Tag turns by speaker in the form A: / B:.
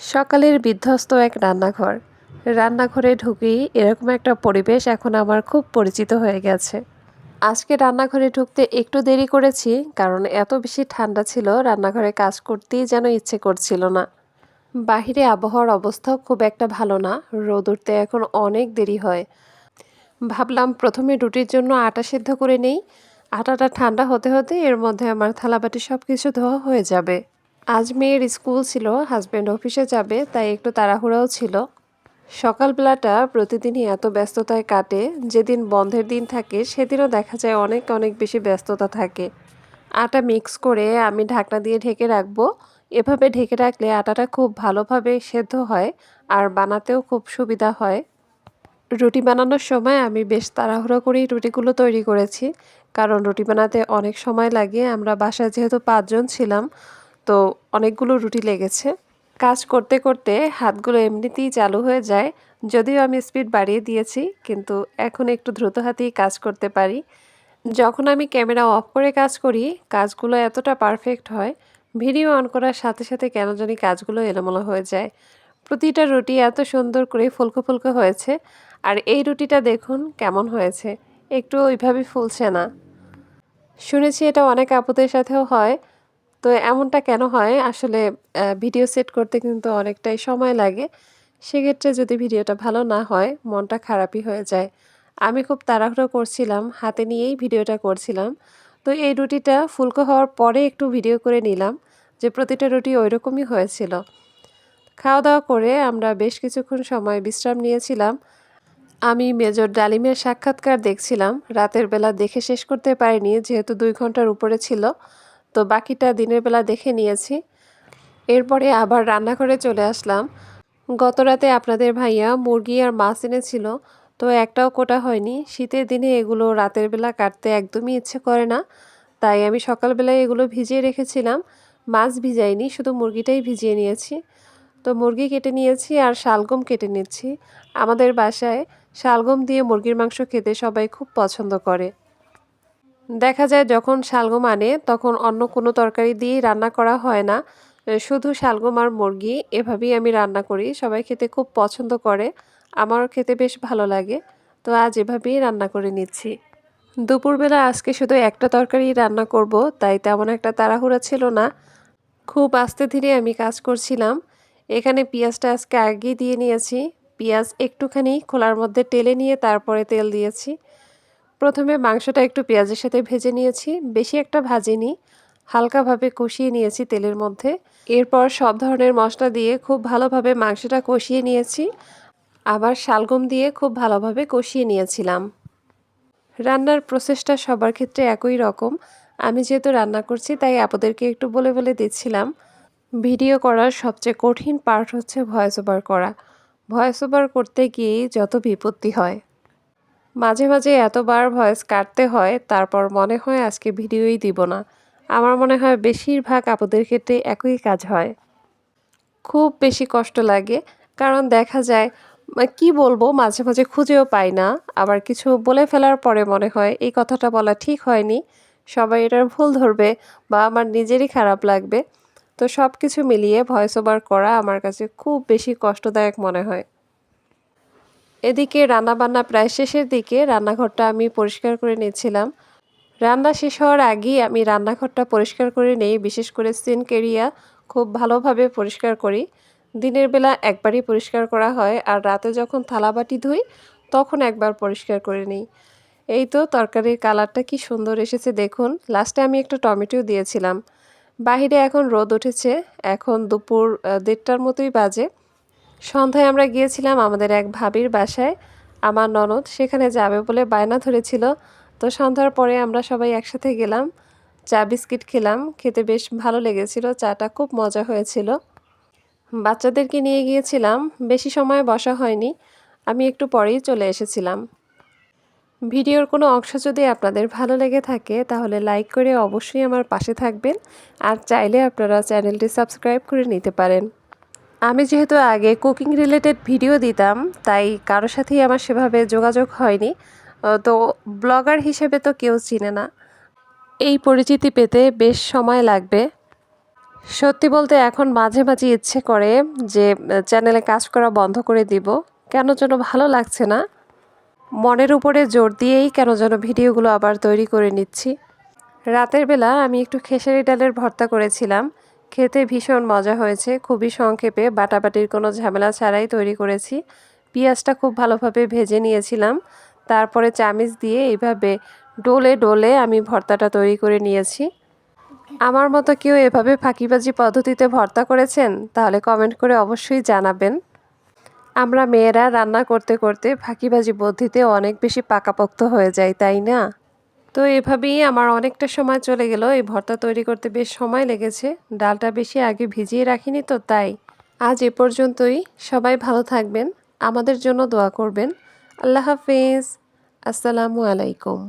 A: সকালের বিধ্বস্ত এক রান্নাঘর। রান্নাঘরে ঢুকেই এরকম একটা পরিবেশ এখন আমার খুব পরিচিত হয়ে গেছে। আজকে রান্নাঘরে ঢুকতে একটু দেরি করেছি, কারণ এত বেশি ঠান্ডা ছিল, রান্নাঘরে কাজ করতেই যেন ইচ্ছে করছিল না। বাহিরে আবহাওয়ার অবস্থাও খুব একটা ভালো না, রোদ উঠতে এখন অনেক দেরি হয়। ভাবলাম প্রথমে রুটির জন্য আটা সেদ্ধ করে নেই। আটাটা ঠান্ডা হতে হতে এর মধ্যে আমার থালাবাটি সব কিছু ধোয়া হয়ে যাবে। আজ মেয়ের স্কুল ছিল হাজব্যান্ড অফিসে যাবে, তাই একটু তাড়াহুড়াও ছিল। সকালবেলাটা প্রতিদিনই এত ব্যস্ততায় কাটে, যেদিন বন্ধের দিন থাকে, সেদিনও দেখা যায় অনেক অনেক বেশি ব্যস্ততা থাকে। আটা মিক্স করে আমি ঢাকনা দিয়ে ঢেকে রাখব। এভাবে ঢেকে রাখলে আটাটা খুব ভালোভাবে সেদ্ধ হয় আর বানাতেও খুব সুবিধা হয়। রুটি বানানোর সময় আমি বেশ তাড়াহুড়ো করেই রুটিগুলো তৈরি করেছি, কারণ রুটি বানাতে অনেক সময় লাগে। আমরা বাসায় যেহেতু পাঁচজন ছিলাম তো অনেকগুলো রুটি লেগেছে। কাজ করতে করতে হাতগুলো এমনিতেই চালু হয়ে যায়। যদিও আমি স্পিড বাড়িয়ে দিয়েছি, কিন্তু এখন একটু দ্রুত হাতেই কাজ করতে পারি। যখন আমি ক্যামেরা অফ করে কাজ করি, কাজগুলো এতটা পারফেক্ট হয় ভিডিও অন করার সাথে সাথে কেন জানি কাজগুলো এলোমেলো হয়ে যায়। প্রতিটা রুটি এত সুন্দর করে ফুলকো ফুলকো হয়েছে, আর এই রুটিটা দেখুন কেমন হয়েছে। একটু ওইভাবে ফুলছে না। শুনেছি এটা অনেক আপুদের সাথেও হয় তো এমনটা কেন হয়? আসলে ভিডিও সেট করতে কিন্তু অনেকটাই সময় লাগে। সেক্ষেত্রে যদি ভিডিওটা ভালো না হয়, মনটা খারাপই হয়ে যায়। আমি খুব তাড়াহুড়ো করছিলাম, হাতে নিয়েই ভিডিওটা করছিলাম। তো এই রুটিটা ফুলকো হওয়ার পরে একটু ভিডিও করে নিলাম যে, প্রতিটা রুটি ওই রকমই হয়েছিল। খাওয়া দাওয়া করে আমরা বেশ কিছুক্ষণ সময় বিশ্রাম নিয়েছিলাম। আমি মেজর ডালিমের সাক্ষাৎকার দেখছিলাম। রাতের বেলা দেখে শেষ করতে পারিনি, যেহেতু দুই ঘণ্টার উপরে ছিল। তো বাকিটা দিনের বেলা দেখে নিয়েছি। এরপরে আবার রান্নাঘরে চলে আসলাম। গত রাতে আপনাদের ভাইয়া মুরগি আর মাছ এনেছিল, তো একটাও কোটা হয়নি। শীতের দিনে এগুলো রাতের বেলা কাটতে একদমই ইচ্ছে করে না, তাই আমি সকালবেলায় এগুলো ভিজিয়ে রেখেছিলাম। মাছ ভিজাইনি, শুধু মুরগিটাই ভিজিয়ে নিয়েছি। তো মুরগি কেটে নিয়েছি আর শালগম কেটে নিচ্ছি। আমাদের বাসায় শালগম দিয়ে মুরগির মাংস খেতে সবাই খুব পছন্দ করে। দেখা যায় যখন শালগম আনে, তখন অন্য কোনো তরকারি দিয়েই রান্না করা হয় না। শুধু শালগম আর মুরগি, এভাবেই আমি রান্না করি। সবাই খেতে খুব পছন্দ করে। আমারও খেতে বেশ ভালো লাগে। তো আজ এভাবেই রান্না করে নিচ্ছি। দুপুরবেলা আজকে শুধু একটা তরকারি রান্না করব, তাই তেমন একটা তাড়াহুড়া ছিল না। খুব আস্তে ধীরে আমি কাজ করছিলাম। এখানে পেঁয়াজটা আজকে আগেই দিয়ে নিয়েছি। পেঁয়াজ একটুখানি খোলার মধ্যে টেলে নিয়ে তারপরে তেল দিয়েছি। প্রথমে মাংসটা একটু পেঁয়াজের সাথে ভেজে নিয়েছি, বেশি একটা ভাজিনি, হালকাভাবে কষিয়ে নিয়েছি তেলের মধ্যে। এরপর সব ধরনের মশলা দিয়ে খুব ভালোভাবে মাংসটা কষিয়ে নিয়েছি, আবার শালগম দিয়ে খুব ভালোভাবে কষিয়ে নিয়েছিলাম। রান্নার প্রসেসটা সবার ক্ষেত্রে একই রকম। আমি যেহেতু রান্না করছি, তাই আপনাদেরকে একটু বলে বলে দিচ্ছিলাম। ভিডিও করার সবচেয়ে কঠিন পার্ট হচ্ছে ভয়েস ওভার করা। ভয়েস ওভার করতে গিয়েই যত বিপত্তি হয়। মাঝে মাঝে এতবার ভয়েস কাটতে হয়, তারপর মনে হয় আজকে ভিডিওই দিব না। আমার মনে হয় বেশিরভাগ আপুদের ক্ষেত্রে একই কাজ হয়। খুব বেশি কষ্ট লাগে, কারণ দেখা যায় কি বলব, মাঝে মাঝে খুঁজেও পাই না। আবার কিছু বলে ফেলার পরে মনে হয়, এই কথাটা বলা ঠিক হয়নি। সবাই এটার ভুল ধরবে বা আমার নিজেরই খারাপ লাগবে। তো সব কিছু মিলিয়ে ভয়েস ওভার করা আমার কাছে খুব বেশি কষ্টদায়ক মনে হয়। এদিকে রান্নাবান্না প্রায় শেষের দিকে রান্নাঘরটা আমি পরিষ্কার করে নিয়েছিলাম। রান্না শেষ হওয়ার আগেই আমি রান্নাঘরটা পরিষ্কার করে নেই, বিশেষ করে সিনক এরিয়া খুব ভালোভাবে পরিষ্কার করি। দিনের বেলা একবারই পরিষ্কার করা হয় আর রাতে যখন থালাবাটি ধুই তখন একবার পরিষ্কার করে নিই। এই তো তরকারির কালারটা কি সুন্দর এসেছে দেখুন। লাস্টে আমি একটা টমেটো দিয়েছিলাম। বাহিরে এখন রোদ উঠেছে, এখন দুপুর দেড়টার মতোই বাজে। সন্ধ্যায় আমরা গিয়েছিলাম আমাদের এক ভাবির বাসায়। আমার ননদ সেখানে যাবে বলে বায়না ধরেছিল। তো সন্ধ্যার পরে আমরা সবাই একসাথে গেলাম, চা বিস্কিট খেলাম, খেতে বেশ ভালো লেগেছিল, চাটা খুব মজা হয়েছিল। বাচ্চাদেরকে নিয়ে গিয়েছিলাম, বেশি সময় বসা হয়নি, আমি একটু পরেই চলে এসেছিলাম। ভিডিওর কোনো অংশ যদি আপনাদের ভালো লেগে থাকে, তাহলে লাইক করে অবশ্যই আমার পাশে থাকবেন, আর চাইলে আপনারা চ্যানেলটি সাবস্ক্রাইব করে নিতে পারেন। আমি যেহেতু আগে কুকিং রিলেটেড ভিডিও দিতাম, তাই কারোর সাথেই আমার সেভাবে যোগাযোগ হয়নি। তো ব্লগার হিসেবে তো কেউ চিনে না। এই পরিচিতি পেতে বেশ সময় লাগবে। সত্যি বলতে এখন মাঝে মাঝে ইচ্ছে করে যে চ্যানেলে কাজ করা বন্ধ করে দিব। কেন যেন ভালো লাগছে না। মনের উপরে জোর দিয়েই কেন যেন ভিডিওগুলো আবার তৈরি করে নিচ্ছি। রাতের বেলা আমি একটু খেসারি ডালের ভর্তা করেছিলাম। খেতে ভীষণ মজা হয়েছে, খুবই সংক্ষেপে বাটাবাটির কোনো ঝামেলা ছাড়াই তৈরি করেছি। পেঁয়াজটা খুব ভালোভাবে ভেজে নিয়েছিলাম, তারপরে চামিচ দিয়ে এইভাবে ডোলে ডোলে আমি ভর্তাটা তৈরি করে নিয়েছি। আমার মতো কেউ এভাবে ফাঁকিবাজি পদ্ধতিতে ভর্তা করেছেন? তাহলে কমেন্ট করে অবশ্যই জানাবেন। আমরা মেয়েরা রান্না করতে করতে ফাঁকিবাজি পদ্ধতিতে অনেক বেশি পাকাপোক্ত হয়ে যায় তাই না? তো এভাবেই আমার অনেকটা সময় চলে গেল। এই ভর্তা তৈরি করতে বেশ সময় লেগেছে। ডালটা বেশি আগে ভিজিয়ে রাখিনি তো, তাই আজ এ পর্যন্তই। সবাই ভালো থাকবেন। আমাদের জন্য দোয়া করবেন। আল্লাহ হাফিজ। আসসালামু আলাইকুম।